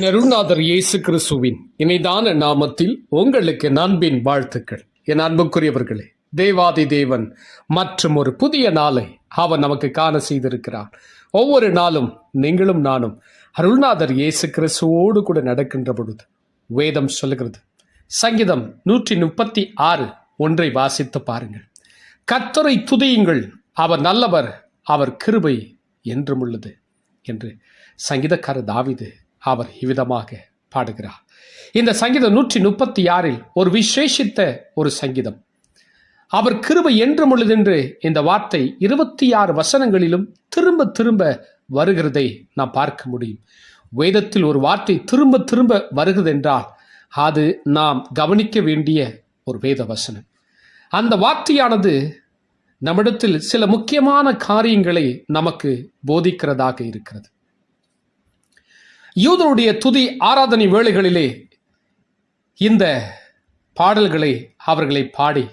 என் அருள்நாதர் இயேசு கிறிஸ்துவின் இணைதான நாமத்தில் உங்களுக்கு என் அன்பின் வாழ்த்துக்கள். என் அன்புக்குரியவர்களே தேவாதி தேவன் மற்றும் ஒரு புதிய நாளை அவன் நமக்கு காண செய்திருக்கிறான் ஒவ்வொரு நாளும் நீங்களும் நானும் அருள்நாதர் இயேசு கிறிஸ்துவோடு கூட நடக்கின்ற பொழுது வேதம் சொல்லுகிறது. சங்கீதம் நூற்றி முப்பத்தி ஆறு ஒன்றை வாசித்து பாருங்கள். கத்தரை துதியுங்கள் அவர் நல்லவர் அவர் கிருபை என்றும் உள்ளது என்று சங்கீதக்காரர் தாவிது அவர் இவ்விதமாக பாடுகிறார். இந்த சங்கீதம் நூற்றி முப்பத்தி ஆறில் ஒரு விசேஷித்த ஒரு சங்கீதம். அவர் கிருபை என்றும் உள்ளதென்று இந்த வார்த்தை இருபத்தி ஆறு வசனங்களிலும் திரும்ப திரும்ப வருகிறதை நாம் பார்க்க முடியும். வேதத்தில் ஒரு வார்த்தை திரும்ப திரும்ப வருகிறது என்றால் அது நாம் கவனிக்க வேண்டிய ஒரு வேத வசனம். அந்த வார்த்தையானது நம்மிடத்தில் சில முக்கியமான காரியங்களை நமக்கு போதிக்கிறதாக இருக்கிறது. யூதருடைய துதி ஆராதனை வேளைகளிலே இந்த பாடல்களை அவர்களை பாடி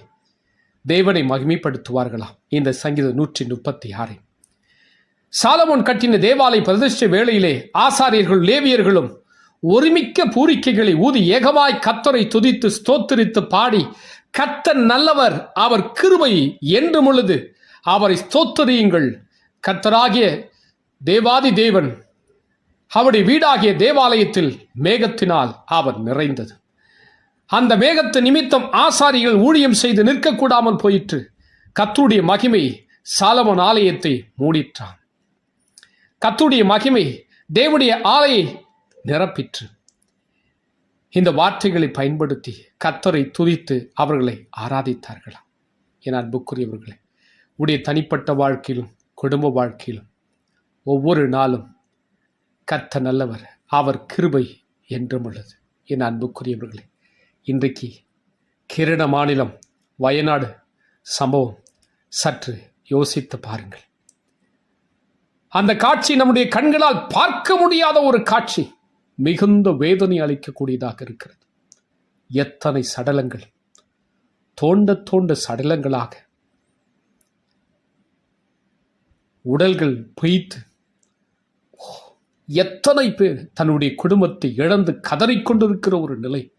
தேவனை மகிமைப்படுத்துவார்களாம் இந்த சங்கீதம் நூற்றி முப்பத்தி ஆறு சாலமோன் கட்டின தேவாலய பிரதிஷ்டை வேளையிலே ஆசாரியர்கள் லேவியர்களும் ஒருமிக்க பூரிக்கைகளை ஊதி ஏகமாய் கத்தரை துதித்து ஸ்தோத்திரித்து பாடி கத்தன் நல்லவர் அவர் கிருபை என்று முழுது அவரை ஸ்தோத்தரியுங்கள். கத்தராகிய தேவாதி தேவன் அவருடைய வீடாகிய தேவாலயத்தில் மேகத்தினால் அவர் நிறைந்தது. அந்த மேகத்து நிமித்தம் ஆசாரிகள் ஊழியம் செய்து நிற்கக்கூடாமல் போயிற்று. கத்துடைய மகிமை சாலமன் ஆலயத்தை மூடிற்றான். கத்துடைய மகிமை தேவனுடைய ஆலையை நிரப்பிற்று. இந்த வார்த்தைகளை பயன்படுத்தி கத்தரை துதித்து அவர்களை ஆராதித்தார்களாம் என் அன்புக்குரியவர்களே உடைய தனிப்பட்ட வாழ்க்கையிலும் குடும்ப வாழ்க்கையிலும் ஒவ்வொரு நாளும் கத்த நல்லவர் அவர் கிருபை என்றும் உள்ளது. என் அன்புக்குரியவர்களே இன்றைக்கு கிரண மாநிலம் வயநாடு சம்பவம் சற்று யோசித்து பாருங்கள். அந்த காட்சி நம்முடைய கண்களால் பார்க்க முடியாத ஒரு காட்சி மிகுந்த வேதனை அளிக்கக்கூடியதாக இருக்கிறது. எத்தனை சடலங்கள் தோண்ட தோண்ட சடலங்களாக உடல்கள் பொய்த்து எத்தனை பேர் தன்னுடைய குடும்பத்தை இழந்து கதறிக்கொண்டிருக்கிற ஒரு நிலை.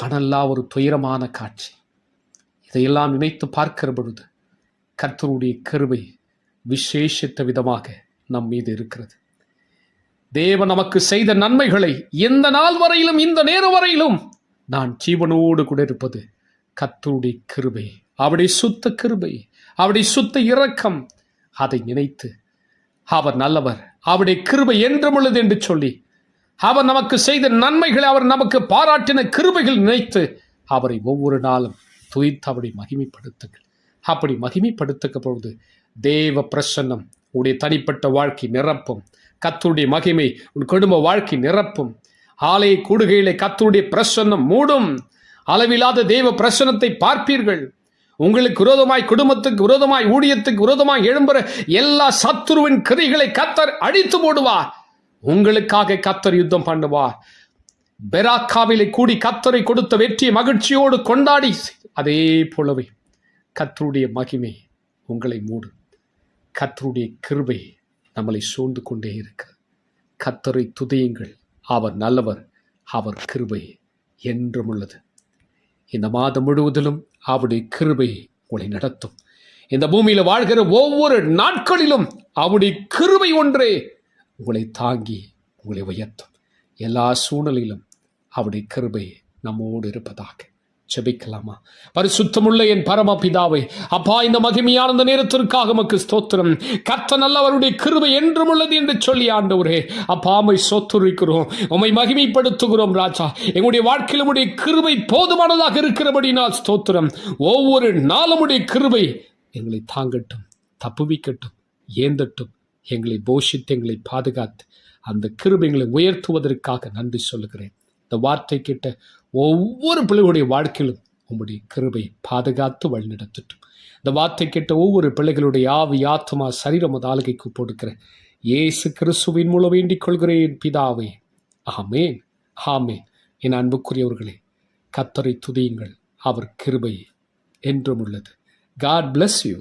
காணல்லா ஒரு துயரமான காட்சி. இதையெல்லாம் நினைத்து பார்க்கிற பொழுது கர்த்தருடைய கருவை விசேஷித்த விதமாக நம் மீது இருக்கிறது. தேவன் நமக்கு செய்த நன்மைகளை எந்த நாள் வரையிலும் இந்த நேரம் வரையிலும் நான் ஜீவனோடு கூட இருப்பது கத்தருடைய கிருபை. அவருடைய சுத்த கிருபை அவருடைய சுத்த இரக்கம். அதை நினைத்து அவர் நல்லவர் அவருடைய கிருபை என்றும் உள்ளது என்று சொல்லி அவர் நமக்கு செய்த நன்மைகளை அவர் நமக்கு பாராட்டின கிருபைகள் நினைத்து அவரை ஒவ்வொரு நாளும் துய்த்து அவரை மகிமைப்படுத்துங்கள். அப்படி மகிமைப்படுத்துக்க பொழுது தேவ பிரசன்னம் உடைய தனிப்பட்ட வாழ்க்கை நிரப்பும். கத்துடைய மகிமை உன் குடும்ப வாழ்க்கை நிரப்பும். ஆலய கூடுகையிலே கத்துடைய பிரசன்னம் மூடும். அளவில்லாத தேவ பிரசன்னத்தை பார்ப்பீர்கள். உங்களுக்கு விரோதமாய் குடும்பத்துக்கு விரோதமாய் ஊழியத்துக்கு விரோதமாய் எழும்புற எல்லா சத்துருவின் கிரிகளை கத்தர் அழித்து போடுவார் உங்களுக்காக கத்தர் யுத்தம் பண்ணுவார் பெராக்காவிலே கூடி கத்தரை கொடுத்த வெற்றியை மகிழ்ச்சியோடு கொண்டாடி அதே போலவே கத்தருடைய மகிமை உங்களை மூடும் கத்தருடைய கிருபை நம்மளை சூழ்ந்து கொண்டே இருக்க. கத்தரை துதியுங்கள். அவர் நல்லவர் அவர் கிருபை என்றும் உள்ளது. இந்த மாதம் முழுவதிலும் அவருடைய கிருபை உங்களை நடத்தும். இந்த பூமியில் வாழ்கிற ஒவ்வொரு நாட்களிலும் அவருடைய கிருபை ஒன்றே உங்களை தாங்கி உங்களை உயர்த்தும். எல்லா சூழ்நிலையிலும் அவருடைய கிருபை நம்மோடு இருப்பதாக. ஜெபிக்கலாமா? பரிசுத்தமுள்ள என் பரமபிதாவை அப்பா இந்த மகிமையான இந்த நேரத்திற்காக உமக்கு ஸ்தோத்திரம். கத்த நல்லவருடைய கிருபை என்றும் உள்ளது என்று சொல்லி ஆண்டவரே அப்பா அம்மை சொத்துரிக்கிறோம் உம்மை மகிமைப்படுத்துகிறோம் ராஜா. எங்களுடைய வாழ்க்கையில் உடைய கிருபை போதுமானதாக இருக்கிறபடினால் ஸ்தோத்திரம். ஒவ்வொரு நாளுடைய கிருபை எங்களை தாங்கட்டும் தப்புவிக்கட்டும் ஏந்தட்டும் எங்களை போஷித்து எங்களை பாதுகாத்து அந்த கிருபை எங்களை உயர்த்துவதற்காக நன்றி சொல்லுகிறேன். இந்த வார்த்தை கேட்ட ஒவ்வொரு பிள்ளைகளுடைய வாழ்க்கையிலும் உம்முடைய கிருபை பாதுகாத்து வழிநடத்தட்டும். இந்த வார்த்தை கேட்ட ஒவ்வொரு பிள்ளைகளுடைய ஆவி ஆத்மா சரீரம் அது ஆளுகைக்கு போடுக்கிற இயேசு கிறிஸ்துவின் மூலம் வேண்டிக் கொள்கிறேன் பிதாவே. ஆமேன். ஆமேன். என் அன்புக்குரியவர்களே கத்தரை துதியுங்கள். அவர் கிருபை என்றும் உள்ளது. God bless you